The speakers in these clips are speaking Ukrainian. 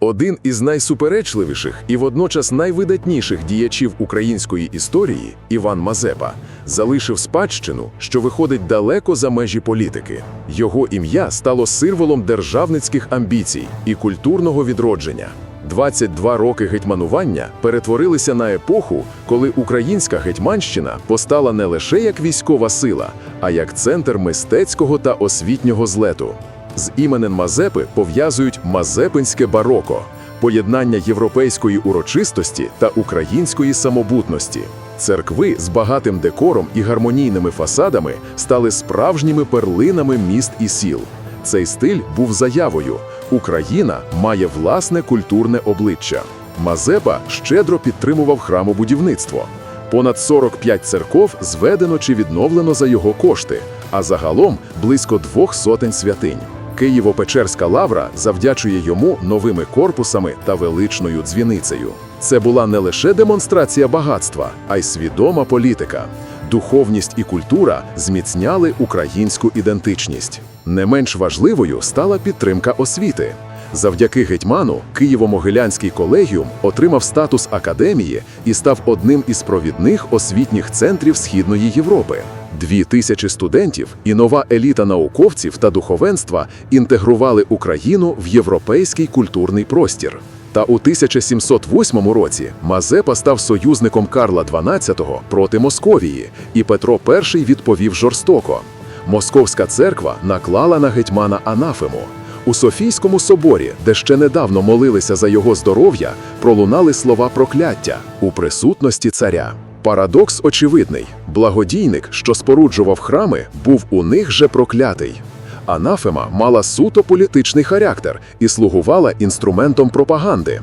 Один із найсуперечливіших і водночас найвидатніших діячів української історії Іван Мазепа залишив спадщину, що виходить далеко за межі політики. Його ім'я стало символом державницьких амбіцій і культурного відродження. 22 роки гетьманування перетворилися на епоху, коли українська гетьманщина постала не лише як військова сила, а як центр мистецького та освітнього злету. З іменем Мазепи пов'язують мазепинське бароко, поєднання європейської урочистості та української самобутності. Церкви з багатим декором і гармонійними фасадами стали справжніми перлинами міст і сіл. Цей стиль був заявою: Україна має власне культурне обличчя. Мазепа щедро підтримував храмобудівництво. Понад 45 церков зведено чи відновлено за його кошти, а загалом близько двох сотень святинь. Києво-Печерська лавра завдячує йому новими корпусами та величною дзвіницею. Це була не лише демонстрація багатства, а й свідома політика. Духовність і культура зміцняли українську ідентичність. Не менш важливою стала підтримка освіти. Завдяки гетьману Києво-Могилянський колегіум отримав статус академії і став одним із провідних освітніх центрів Східної Європи. Дві тисячі студентів і нова еліта науковців та духовенства інтегрували Україну в європейський культурний простір. Та у 1708 році Мазепа став союзником Карла XII проти Московії, і Петро І відповів жорстоко. Московська церква наклала на гетьмана анафему. У Софійському соборі, де ще недавно молилися за його здоров'я, пролунали слова прокляття у присутності царя. Парадокс очевидний: благодійник, що споруджував храми, був у них же проклятий. Анафема мала суто політичний характер і слугувала інструментом пропаганди.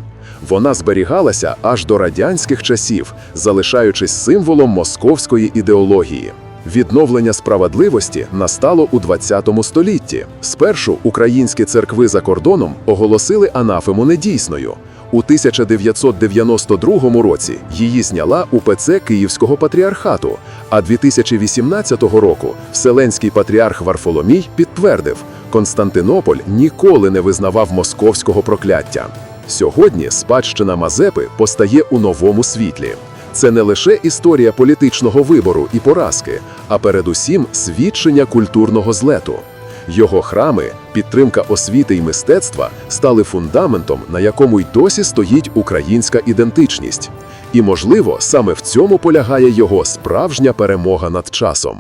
Вона зберігалася аж до радянських часів, залишаючись символом московської ідеології. Відновлення справедливості настало у 20 столітті. Спершу українські церкви за кордоном оголосили анафему недійсною. У 1992 році її зняла УПЦ Київського патріархату, а 2018 року Вселенський патріарх Варфоломій підтвердив, Константинополь ніколи не визнавав московського прокляття. Сьогодні спадщина Мазепи постає у новому світлі. Це не лише історія політичного вибору і поразки, а передусім свідчення культурного злету. Його храми, підтримка освіти і мистецтва стали фундаментом, на якому й досі стоїть українська ідентичність. І, можливо, саме в цьому полягає його справжня перемога над часом.